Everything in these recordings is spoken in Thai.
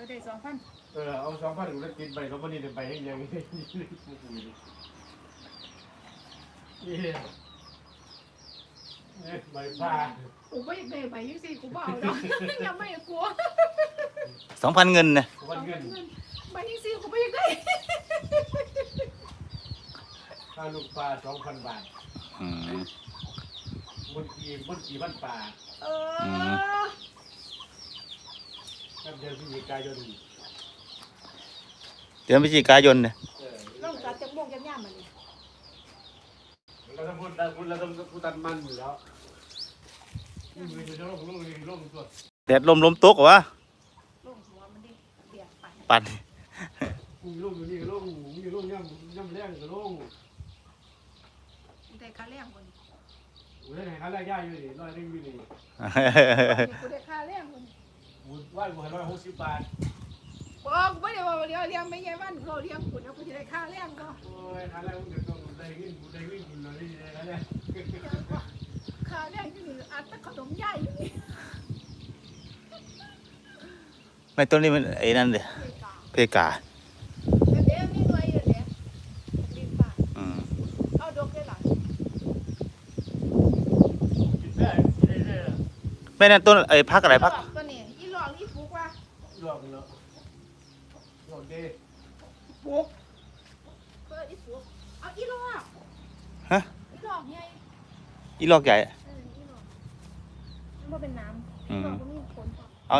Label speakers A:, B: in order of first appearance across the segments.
A: อได้สองพัน
B: เออเอาสองพันกูได้กินไปเขาไม่ได้ไปให้ยังนี่ใบผ้า
A: กูไม่อยากได้ใบยี่สี่กูเบเอาดอกยังไม่กลัว
C: สองพันเงินนะ
B: วันเงิน
A: ใบยี่สี่กูไม่อยากได้
B: ค่าลูกปลาสองพันบาท
C: อืม
B: บนกี่บนกี่บ้านป่า
A: เอ
C: ม
A: อ
B: ครับ เดือนพฤศจิกายน
C: เดือนพฤศจิกายนเนี่ย
B: เออ
A: ลงจัดจังโมงยังย่ามันนี่
B: เราต้องพูดเราพูดเราต้องพูดตันมันอยู่แล้วนี่มือจะลงลงลงตัว
C: แดดลมลมตกเหรอวะ
A: ลงหัวมันดิเบียดไป
C: ปั่น
B: มีลงอยู่นี่ก็ลงมีลงย่ำย่ำแรงก็ลง
A: ได้ค่าแรงคน
B: โอ้ยไหนหาแรกย่าอยู่นี่ร้อยหนึงอยู่นี่
A: กูได้ค่าแรงคน
B: บุญ ว่าบุญร้อยหกสิบบาท
A: บอกกูไม่ได้ว่าเลี้ยงเลี้ยงไม่ใช่บ้านเขาเลี้ยงกูนะกูจะได้ค่าแรงก็
B: โอ้ยหาแรกมันจะต้องได้เงินได้เงินบุญอะไรนี่นะเนี่ย
A: ค่าแรงอยู่นี่อัดแตะขนมใหญ่อยู่นี่
C: ไม่ต้นนี้มันไอ้นั่นเดีย
A: เด็กอะ
C: เพกา
A: แต่เดี๋ยวมีหน่วยอยู่เดี๋ยวดินป่า
C: อืม
A: เอาดอกได้หลาย
B: กินได้กินได้เลย
C: ไม่นั่นต้นไอ้พักอะไรพัก
A: ตัวนี้อีหลอกอีปลูกว่า
B: หลอกเนาะหลอกเด้
A: ปลูกเอออีปลูกเอาอีหลอก
C: ฮะ
A: อีหลอกไง
C: อีลอกใหญ่
A: เอออีหลอกมันบ่เป็นน้ำ
C: อื
A: อี
C: ม
A: หลอกก็มีผลต่อ
C: เอา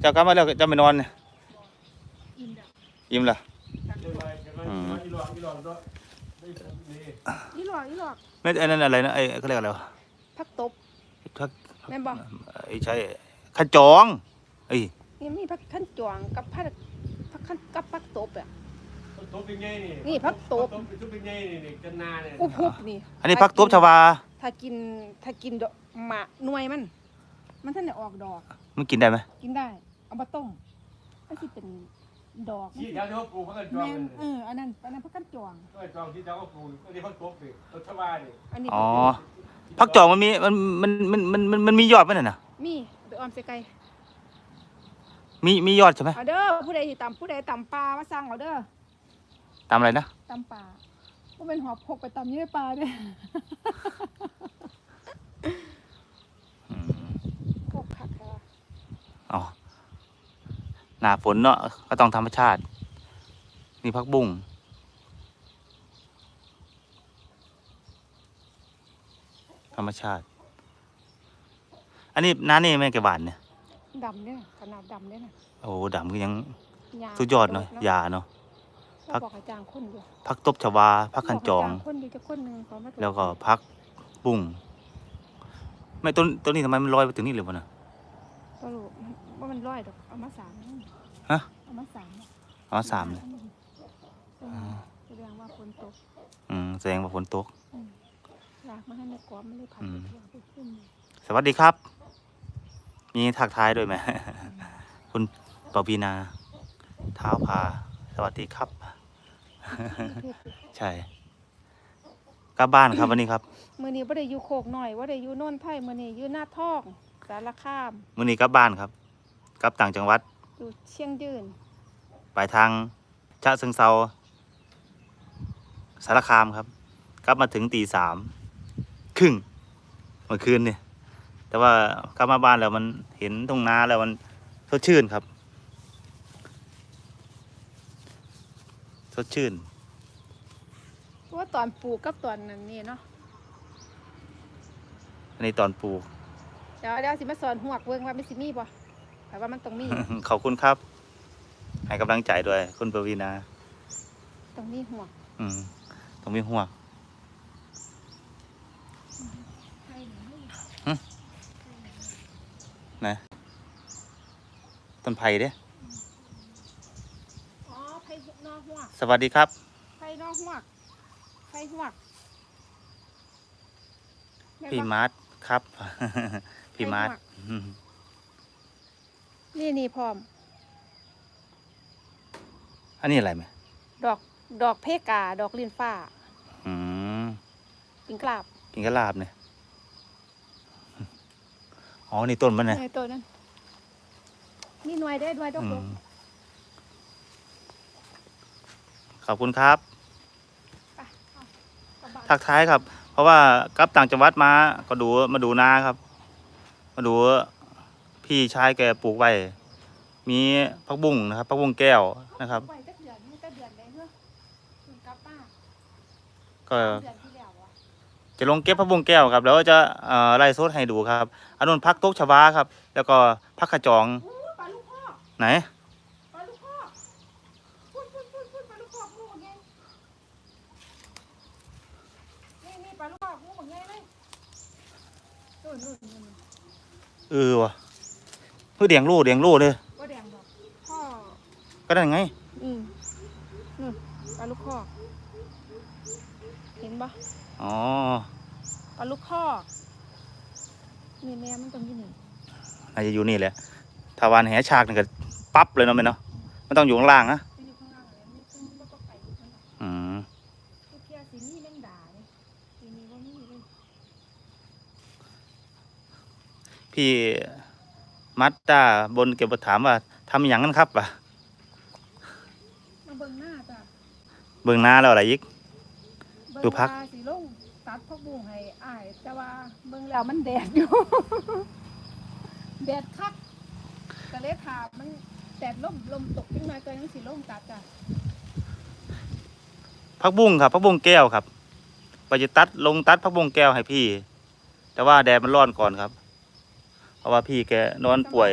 C: เจ้ากลับมาแล้วเจะไปนอนเนี่ย
A: อิ่มดับ
C: ยิ้มละ
B: เดี๋ยวไปเดี๋ยวไปอีหลอกอีหลอกด้วยได้นี่
A: อีหลอกอีหลอก
C: ไม่ไอ้นั่นอะไรนะไอ้เขาเรียกอะไรวะ
A: ผักตบ
C: พัก
A: แม่นบ่
C: ไอ้ใช่ขจองไอ้ย
A: นี่มีผักขั้นจวงกับผักผักขั้นกับผักตบอะ
B: ตบเป็นไงนี่
A: นี่พักตบ
B: ตบเป็นไงนี่นี่กันนาเนี่ย
A: อุบหุบนี่
C: อันนี้พักตบชวา
A: ถ้ากินถ้ากินดอกหมากหน่วยมัน มันท่านได้ออกดอก
C: มันกินได้ไหม
A: กินได้ เอามาต้มมันสิเป็นดอก
B: ที่เจ้าที่เขาปลูกเขาก็จอง
A: แม่นเอ
B: เลย
A: ออันนั้นอันนั้นผักขั้นจวง
B: ก็จองที่เจ้าเขาปลูกก็ที่เขาตบสิต้นชวาดิ
A: อันนี้
C: อ๋อพักจองมันมีมันมันมันมันมันมันมียอดไหมน่ะนะ
A: มีไปออมใส่ไก่
C: มีมียอดใช่ไหม
A: เอาเด้อผู้ใดที่ตำผู้ใดตำปลามาสั่งเอาเด้อ
C: ตามอะไรนะ
A: ตำปลาก็เป็นหอบพกไปตำอยี่ในปลาเนี่ย
C: อืม
A: พกคักค่ะ
C: อ๋อหน้าฝนเนาะก็ต้องธรรมชาติ นี่พักบุ้งธรรมชาติ อันนี้น้านี่แม่แกหวานเนี่ย
A: ดำเนี่ยขนาดดำเนี่ยนะ
C: โอ้โหดำก็ยัง
A: ยา
C: สุดยอดเนาะยาเนาะ
A: เราบอกอาจารย์คนอยู่
C: พักตบชวาพักขันจอง
A: บกาารย์คนอยู่จะคนหนึ่งเขามาตรจ
C: แล้วก็พักบุ้งไม่ต้นต้นนี้ทำไมมันลอยไปถึงนี่เลยวะนะ
A: สรุปว่ามันร้อยดอกเอามาสาม
C: ฮะ
A: เอามาสาม
C: อ๋อสามเลย
A: อืมแสดงว่าฝนตก
C: อืมแสดงว่าฝนตก
A: รากมันให้ในกรอบมันเลยพัน
C: อืม
A: ไปทั่วไปขึ้น
C: สวัสดีครับ มีทักทายด้วยไหม คุณปวีนาเท้าพา สวัสดีครับ ใช่กลับบ้านครับวันนี้ครับ
A: มือนี้ว่าได้อยู่โคกหน่อยว่าได้อยู่โน่นไทยมือนี้อยู่หน้าทองสารคาม
C: วันนี้กลับบ้านครับกลับต่างจังหวัด
A: อยู่เชียงยืน
C: ไปทางชะเชิงเซาสารคามครับ กลับมาถึงตีสามครึ่งเมื่อคืนเนี่ยแต่ว่ากลับมาบ้านแล้วมันเห็นตรงนาแล้วมันสดชื่นครับ สดชื่น
A: เพราะว่าตอนปลูกกับตอนนั้นนี่เนาะ
C: อันนี้ตอนปลูก
A: เดี๋ยวเดี๋ยวสิมาสอนหวกเบิ่งว่ามันสิมีบ่แต่ว่ามันต้องมี
C: ขอบคุณครับ ให้กำลังใจด้วย คุณปวีนา
A: ต้องมีหวก
C: อืมต้องมีหัวกนะต้นไผ่เด้
A: อ๋อไผนอก หวก
C: สวัสดีครับ
A: ไผนอกหวกไผหวกแม่นบ่
C: พี่มาร์ทครับ พี่มาร์ท
A: ไผหวก
C: อืม
A: นี่นี่พร้อม
C: อันนี้อะไรไหม
A: ดอกดอกเพกา ดอกลิ้นฟ้า
C: อืม
A: ปิงกลาบ
C: กินกระลาบเนี่ยอ๋อนี่ต้นมันเนี่ย
A: ในตัวนั้นมีหน่วยได้หน่วยดอก
C: อื
A: ดก
C: ม ขอบคุณครับ
A: ไปเอากลับบ้าน
C: ทักท้ายครับ เพราะว่ากลับต่างจังหวัดมาก็ดูมาดูนาครับ มาดูพี่ชายแกปลูกไว้มีพักบุ้งนะครับพักบุ้งแก้วนะครับ
A: ไว้จักเดือนนี่จักเดือนได้เนาะเพิ่งกลับมา
C: ก็
A: เดือนที่แล้วอะ
C: จะลงเก็บพักบุ้งแก้วครับ แล้วจะเอ่อไล่สดให้ดูครับอันนู้นพักตกชวาครับ แล้วก็พักขจอง
A: อู้ปลาลูกพ่อ
C: ไหน
A: ปลาลูกพ่อพูดพูดพูดพูดปลาลูกพ่อพูดไงนี่นี่ปลาลูกพ่อพูดไงเลยนู่นนู่นนู่น
C: เออวะเพื่อเดียงลูกเดียงลูกเลย
A: ก็แดงดอกพ่อ
C: ก็ได้ไง
A: อืมนู่นปลาลูกพ่อเห็นปะ
C: อ๋อ
A: ปลาลูกพ่อนี่แม่มันตรงที่นี่
C: น่าจะอยู่นี่แหละถ้าวานแหฉากนี่ก็ปั๊บเลยเนาะแม่เนาะไม่ต้องอยู่ข้างล่างนะ
A: มันอยู่ข้างล่างอะไรมันต้องมันต้องไปอยู่ข้างล่าง
C: อืม
A: ทุกเที่ยสีนี่แม่งด่าเลยสีนี้ว่ามีเลย
C: พี่มัดด้าบนเก็บถามว่าทำอย่างนั้นครับวะ
A: มาเบิ่งหน้าจ้ะ
C: เบิ่งหน้าแล้วอะไรอีก
A: เบิ่ง
C: ดูพัก
A: ว่าสีลงตัดพักบุ้งให้อ้ายแต่ว่าเบิ่งแล้วมันแดดอยู่ แดดคักก็เลยถามมันแดดลมลมตกขึ้นมาก็ยังสีลมตัดจ้ะ
C: พักบุ้งครับพักบุ้งแก้วครับไปจะตัดลงตัดพักบุ้งแก้วให้พี่ แต่ว่าแดดมันร้อนก่อนครับเพ ราะว่าพี่แกนอนป่วย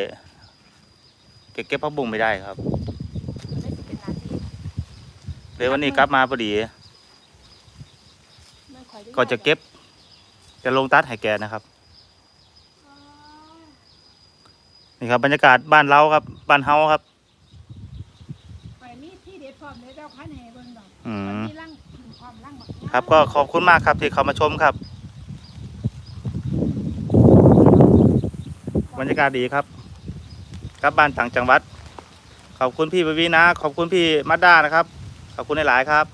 C: แกเก็บพักบุ้งไม่ได้ครับ
A: มันเลยสิเป็นหนาที
C: เลยวันนี้กลับมาพอดี
A: ไม่ค่อยได้
C: ก็จะเก็บ จะลงตัดให้แกนะครับ
A: อ๋อ
C: นี่ครับบรรยากาศบ้านเราครับ บ้านเฮาครับ
A: ไปมีที่เด็ดพร้อมเลยเจ้าพันให้เบิ่งดอก
C: อื
A: มัน
C: ม
A: มีร่างพร้อมร่างบักงาม
C: ครับก็ขอบคุณมากครับที่เข้ามาชมครับ บรรยากาศดีครับกลับบ้านต่างจังหวัด ขอบคุณพี่ปวีนะ ขอบคุณพี่มัดด้านะครับ ขอบคุณหลายๆครับ